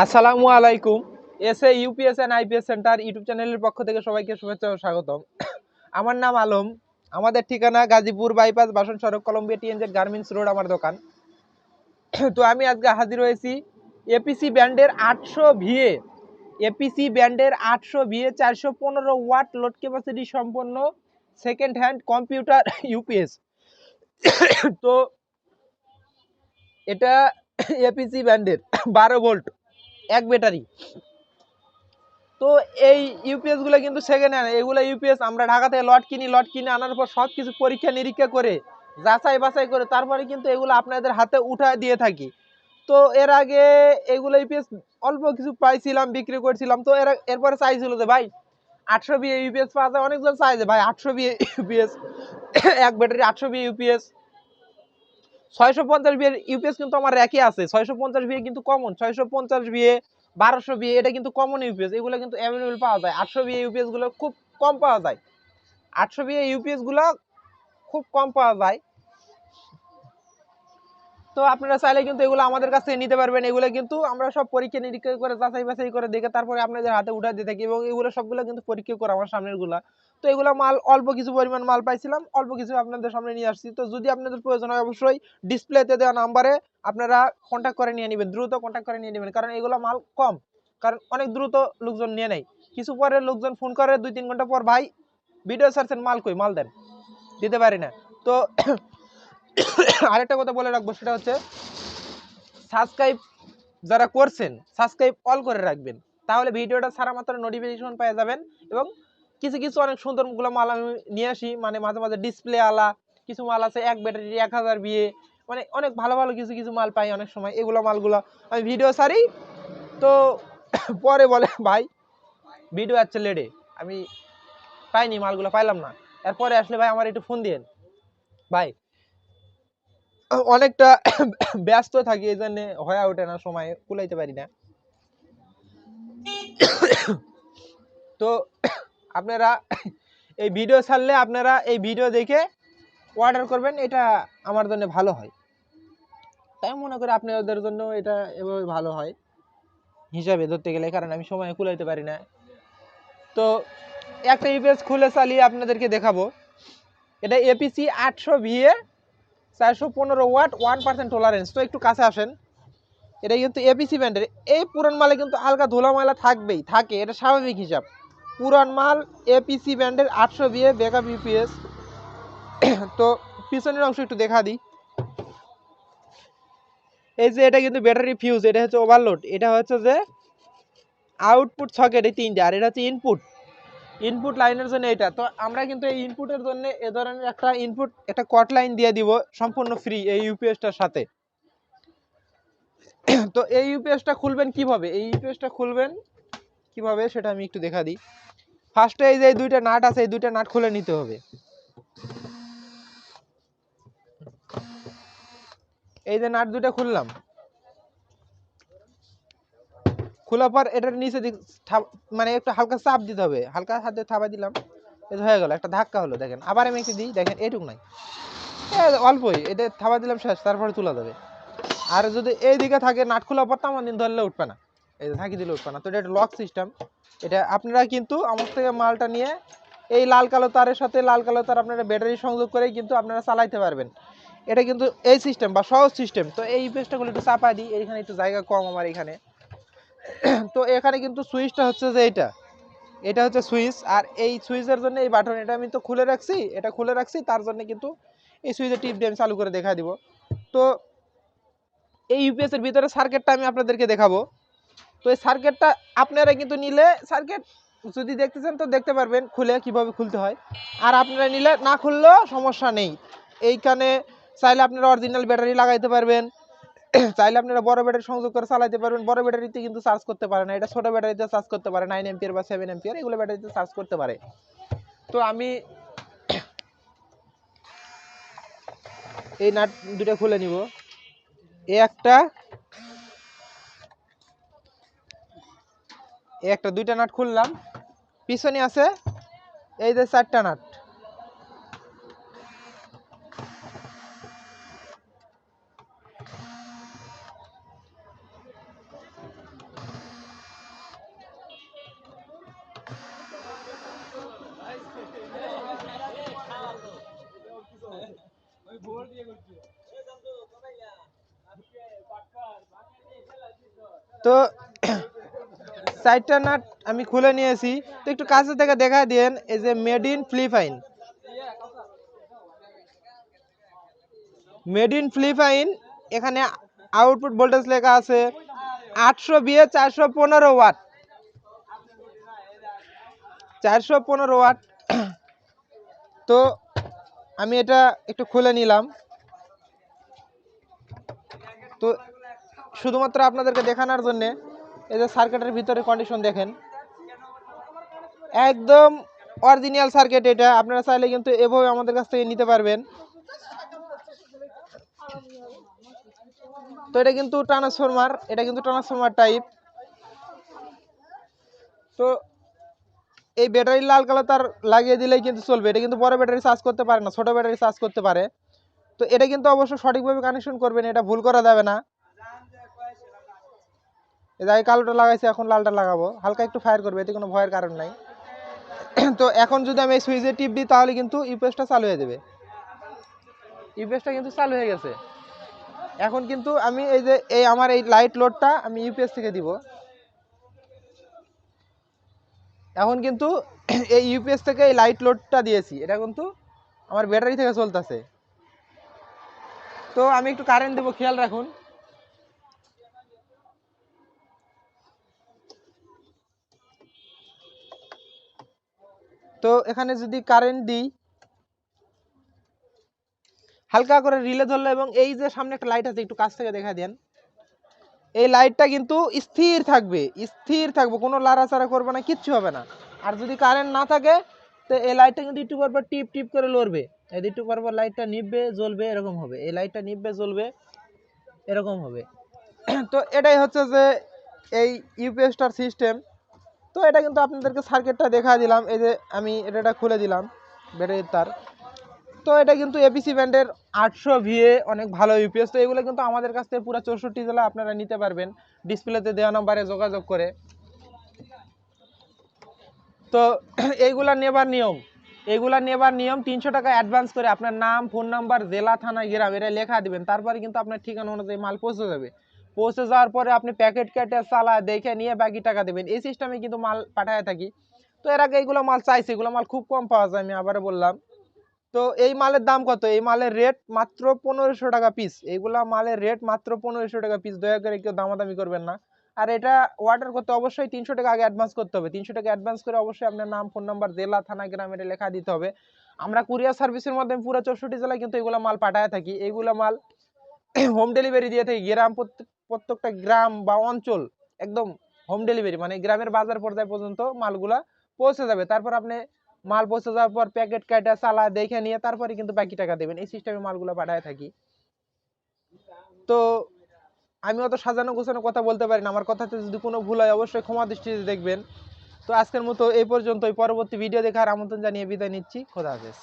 আসসালামু আলাইকুম। S A UPS and IPS centre YouTube চ্যানেলের পক্ষ থেকে সবাইকে শুভেচ্ছা ও স্বাগতম। আমার নাম আলম। আমাদের ঠিকানা গাজীপুর বাইপাস বাসন সড়ক, কলম্বিয়া টিএনজেড গার্মেন্টস রোড, আমার দোকান। তো আমি আজকে হাজির হয়েছি এপিসি ব্যান্ডের আটশো ভিএ। এপিসি ব্যান্ডের আটশো ভিএ চারশো পনেরো ওয়াট লোড ক্যাপাসিটি সম্পন্ন সেকেন্ড হ্যান্ড কম্পিউটার ইউপিএস তো এটা এপিসি ব্যান্ডের বারো ভোল্ট। এক ব্যাটারি তো এই ইউপিএসগুলো কিন্তু সেকেন্ড হ্যান্ড এগুলো ইউপিএস আমরা ঢাকা থেকে লট কিনি লট কিনে আনার পর সব কিছু পরীক্ষা নিরীক্ষা করে, যাচাই বাছাই করে তারপরে কিন্তু এগুলো আপনাদের হাতে উঠায় দিয়ে থাকি। তো এর আগে এগুলো ইউপিএস অল্প কিছু পাইছিলাম, বিক্রি করছিলাম, তো এর, এরপরে চাইছিল যে ভাই, আটশো বিয়ে ইউপিএস পাওয়া যায়, অনেকজন চাইছে ভাই, আটশো বিয়ে ইউপিএস এক ব্যাটারি আটশো বিয়ে ইউপিএস ছয়শো পঞ্চাশ বিয়ের ইউপিএস কিন্তু আমার র্যাকে আছে। ছয়শো পঞ্চাশ বিয়ে কিন্তু কমন ছয়শো পঞ্চাশ বিয়ে, বারোশো বিয়ে, এটা কিন্তু কমন ইউপিএস এগুলো কিন্তু অ্যাভেলেবেল পাওয়া যায়। আটশো বিয়ে ইউপিএসগুলো খুব কম পাওয়া যায়। আটশো বিয়ে ইউপিএসগুলো খুব কম পাওয়া যায়। তো আপনারা চাইলে কিন্তু এগুলো আমাদের কাছ নিতে পারবেন। এগুলো কিন্তু আমরা সব পরীক্ষা নিরীক্ষা করে, যাচাই বাছাই করে দেখে তারপরে আপনাদের হাতে উঠা দিয়ে থাকি এবং এগুলো সবগুলো কিন্তু পরীক্ষা করে আমার সামনেরগুলা তো এগুলো মাল, অল্প কিছু পরিমাণ মাল পাইছিলাম, অল্প কিছু আপনাদের সামনে নিয়ে আসছি। তো যদি আপনাদের প্রয়োজন হয় অবশ্যই ডিসপ্লেতে দেওয়া নাম্বারে আপনারা কন্ট্যাক্ট করে নিয়ে নেবেন, দ্রুত কন্ট্যাক্ট করে নিয়ে নেবেন। কারণ এগুলো মাল কম, কারণ অনেক দ্রুত লোকজন নিয়ে নেয়। কিছু পরে লোকজন ফোন করে দুই তিন ঘণ্টা পর, ভাই ভিডিও সার্চেন মাল কই? মাল দেন। দিতে পারি না। তো আরেকটা কথা বলে রাখব, সেটা হচ্ছে সাবস্ক্রাইব যারা করছেন সাবস্ক্রাইব অল করে রাখবেন। তাহলে ভিডিওটা ছাড়া মাত্র নোটিফিকেশন পেয়ে যাবেন এবং কিছু কিছু অনেক সুন্দরগুলো মাল আমি নিয়ে আসি মানে মাঝে মাঝে ডিসপ্লে আলা, কিছু মাল আছে এক ব্যাটারি এক হাজার বিয়ে মানে অনেক ভালো ভালো কিছু কিছু মাল পাই অনেক সময়। এগুলো মালগুলো আমি ভিডিও সারি তো পরে বলে, ভাই ভিডিও আসছে লেডে আমি পাইনি, মালগুলো পাইলাম না। এরপরে আসলে ভাই আমার একটু ফোন দিয়েন। ভাই অনেকটা ব্যস্ত থাকি, এই জন্য হয়ে ওঠে না, সময় কুলাইতে পারি না। তো আপনারা এই ভিডিও ছাড়লে আপনারা এই ভিডিও দেখে অর্ডার করবেন, এটা আমার জন্য ভালো হয়। তাই মনে করি আপনাদের জন্য এটা এভাবে ভালো হয়, হিসাবে ধরতে গেলে, কারণ আমি সময় কুলাইতে পারি না। তো একটা ইউপিএস খুলে চালিয়ে আপনাদেরকে দেখাবো। এটা এপিসি আটশো ভিএ চারশো পনেরো ওয়াট ওয়ান পার্সেন্ট টলারেন্স তো একটু কাছে আসেন। এটা কিন্তু এপিসি ব্যান্ডের এই পুরান মালে কিন্তু হালকা ধুলা ময়লা থাকবেই, থাকে। এটা স্বাভাবিক হিসাব। পুরান মাল এপিসি ব্যান্ডের আটশো বিয়ে ব্যাকআপ ইউপিএস তো পিছনের অংশ একটু দেখা দিই। এই যে এটা কিন্তু ব্যাটারি ফিউজ এটা হচ্ছে ওভারলোড এটা হচ্ছে যে আউটপুট সকেট এই তিনটে, আর এটা হচ্ছে ইনপুট ইনপুট লাইনের জন্য এটা। তো আমরা কিন্তু এই ইনপুটের জন্য এ ধরনের একটা ইনপুট একটা কট লাইন দিয়ে দিব সম্পূর্ণ ফ্রি এই ইউপিএসটার সাথে। তো এই ইউপিএসটা খুলবেন কীভাবে? এই ইউপিএসটা খুলবেন কীভাবে সেটা আমি একটু দেখা দিই। ফার্স্টে এই যে দুইটা নাট আছে, এই দুইটা নাট খুলে নিতে হবে। এই যে নাট দুইটা খুললাম। খোলার পর এটার নিচে দিক মানে একটু হালকা চাপ দিতে হবে। হালকা হাতে থাবা দিলাম। এটা হয়ে গেল, একটা ধাক্কা হলো, দেখেন। আবার আমি একটু দিই, দেখেন, এটুক নাই। অল্পই, এটা থাবা দিলাম শেষ, তারপরে তোলা যাবে। আর যদি এই দিকে থাকে, নাট খোলা পর তেমন দিন ধরলে উঠবে না। এই যে থাকি দিলে উঠবে না। তো এটা একটা লক সিস্টেম এটা আপনারা কিন্তু আমার থেকে মালটা নিয়ে এই লাল কালো তারের সাথে, লাল কালো তার আপনারা ব্যাটারি সংযোগ করেই কিন্তু আপনারা চালাইতে পারবেন। এটা কিন্তু এই সিস্টেম বা সহজ সিস্টেম তো এই পেজটাগুলো একটু চাপা দিই এইখানে একটু জায়গা কম আমার এখানে। তো এখানে কিন্তু সুইচটা হচ্ছে যে এটা এটা হচ্ছে সুইচ, আর এই সুইচের জন্য এই বাটন এটা আমি তো খুলে রাখছি, এটা খুলে রাখছি, তার জন্য কিন্তু এই সুইচের টিপ দিয়ে আমি চালু করে দেখা দিব। তো এই ইউপিএস এর ভিতরে সার্কিটটা আমি আপনাদেরকে দেখাবো। তো এই সার্কিটটা আপনারা কিন্তু নিলে সার্কিট যদি দেখতে চান তো দেখতে পারবেন খুলে কীভাবে খুলতে হয়। আর আপনারা নিলে না খুললেও সমস্যা নেই। এইখানে চাইলে আপনারা অরিজিনাল ব্যাটারি লাগাইতে পারবেন। চাইলে আপনারা বড় ব্যাটারি সংযোগ করে চালাতে পারবেন। বড় ব্যাটারিতে কিন্তু চার্জ করতে পারে না। এটা ছোট ব্যাটারিতে চার্জ করতে পারে। নাইন এম্পিয়ার বা সেভেন এম্পিয়ার এগুলো ব্যাটারিতে চার্জ করতে পারে। তো আমি এই নাট দুটো খুলে নিব। এই একটা এই একটা, দুইটা নাট খুললাম। পিছনে আছে, এই যে চারটা নাট। তো সাইডটা নাট আমি খুলে নিয়েছি। তো একটু কাছে থেকে দেখা দিন এই যে made in Philippine made in Philippine এখানে আউটপুট ভোল্টেজ লেখা আছে আটশো বিয়ে চারশো পনেরো ওয়াট। চারশো পনেরো ওয়াট। তো আমি এটা একটু খুলে নিলাম। তো শুধুমাত্র আপনাদেরকে দেখানোর জন্যে এই যে সার্কিটের ভিতরে কন্ডিশন দেখেন। একদম অরিজিনাল সার্কিট এটা। আপনারা চাইলে কিন্তু এভাবে আমাদের কাছ থেকে নিতে পারবেন। তো এটা কিন্তু ট্রান্সফরমার এটা কিন্তু ট্রান্সফরমার টাইপ তো এই ব্যাটারি লাল কালার তার লাগিয়ে দিলেই কিন্তু চলবে। এটা কিন্তু বড় ব্যাটারি চার্জ করতে পারে না, ছোট ব্যাটারি চার্জ করতে পারে। তো এটা কিন্তু অবশ্য সঠিকভাবে কানেকশন করবেন এটা ভুল করা যাবে না। এই যে কালোটা লাগাইছি, এখন লালটা লাগাবো। হালকা একটু ফায়ার করবে, এতে কোনো ভয়ের কারণ নাই। তো এখন যদি আমি এই সুইচে টিপ দিই, তাহলে কিন্তু ইউপিএসটা চালু হয়ে যাবে। ইউপিএসটা কিন্তু চালু হয়ে গেছে। এখন কিন্তু আমি এই যে, এই আমার এই লাইট লোডটা আমি ইউপিএস থেকে দিব। এখন কিন্তু এই ইউপিএস থেকে এই লাইট লোডটা দিয়েছি। এটা কিন্তু আমার ব্যাটারি থেকে চলতেছে। তো আমি একটু কারেন্ট দেবো, খেয়াল রাখুন। তো এখানে যদি কারেন্ট দিই, হালকা করে রিলে ধরলো এবং এই যে সামনে একটা লাইট আছে, একটু কাছ থেকে দেখা দেন। এই লাইটটা কিন্তু স্থির থাকবে স্থির থাকবে, কোনো লাড়াচাড়া করবে না, কিচ্ছু হবে না। আর যদি কারেন্ট না থাকে, তো এই লাইটটা কিন্তু একটু পর পর টিপ টিপ করে লড়বে। এই একটু পর পর লাইটটা নিববে জ্বলবে, এরকম হবে। এই লাইটটা নিববে জ্বলবে, এরকম হবে। তো এটাই হচ্ছে যে এই ইউপিএসটার সিস্টেম তো এটা কিন্তু আপনাদেরকে সার্কিটটা দেখা দিলাম। এই যে আমি এটা খুলে দিলাম ব্যাটারির তার। তো এটা কিন্তু এপিসি ব্যান্ডের আটশো ভিএ অনেক ভালো ইউপিএস তো এগুলো কিন্তু আমাদের কাছ থেকে পুরো চৌষট্টি জেলা আপনারা নিতে পারবেন। ডিসপ্লেতে দেওয়া নাম্বারে যোগাযোগ করে। তো এইগুলা নেবার নিয়ম। এইগুলা নেবার নিয়ম তিনশো টাকা অ্যাডভান্স করে। আপনার নাম ফোন নাম্বার জেলা, থানা, গ্রাম, এটা লেখা দিবেন। তারপরে কিন্তু আপনার ঠিকানা অনুযায়ী মাল পৌঁছে যাবে। পৌঁছে যাওয়ার পরে আপনি প্যাকেট কেটে চালা দেখে নিয়ে বাকি টাকা দেবেন। এই সিস্টেমে কিন্তু মাল পাঠায় থাকি। তো এর আগে এইগুলো মাল চাইছে, এগুলো মাল খুব কম পাওয়া যায়, আমি আবারও বললাম। তো এই মালের দাম কত? এই মালের রেট মাত্র পনেরোশো টাকা পিস এইগুলা মালের রেট মাত্র পনেরোশো টাকা পিস দয়া করে কেউ দামাদামি করবেন না। আর এটা অর্ডার করতে অবশ্যই তিনশো টাকা আগে অ্যাডভান্স করতে হবে। তিনশো টাকা অ্যাডভান্স করে অবশ্যই আপনার নাম ফোন নাম্বার জেলা, থানা, গ্রাম এটা লেখা দিতে হবে। আমরা কুরিয়ার সার্ভিসের মাধ্যমে পুরো চৌষট্টি জেলায় কিন্তু এগুলো মাল পাঠায় থাকি। এইগুলো মাল হোম ডেলিভারি দিয়ে থাকি। গ্রাম প্রত্যেকটা গ্রাম বা অঞ্চল একদম হোম ডেলিভারি মানে গ্রামের বাজার পর্যায় পর্যন্ত মালগুলা পৌঁছে যাবে। তারপর আপনি মাল পৌঁছে যাওয়ার পর প্যাকেট কাটা চালা দেখে নিয়ে তারপরে কিন্তু বাকি টাকা দেবেন। এই সিস্টেমে মালগুলো পাঠায় থাকি। তো আমি অত সাজানো গোছানো কথা বলতে পারি না। আমার কথাতে যদি কোনো ভুল হয় অবশ্যই ক্ষমা দৃষ্টিতে দেখবেন। তো আজকের মতো এই পর্যন্তই। পরবর্তী ভিডিও দেখার আমন্ত্রণ জানিয়ে বিদায় নিচ্ছি। খোদা হাফেজ।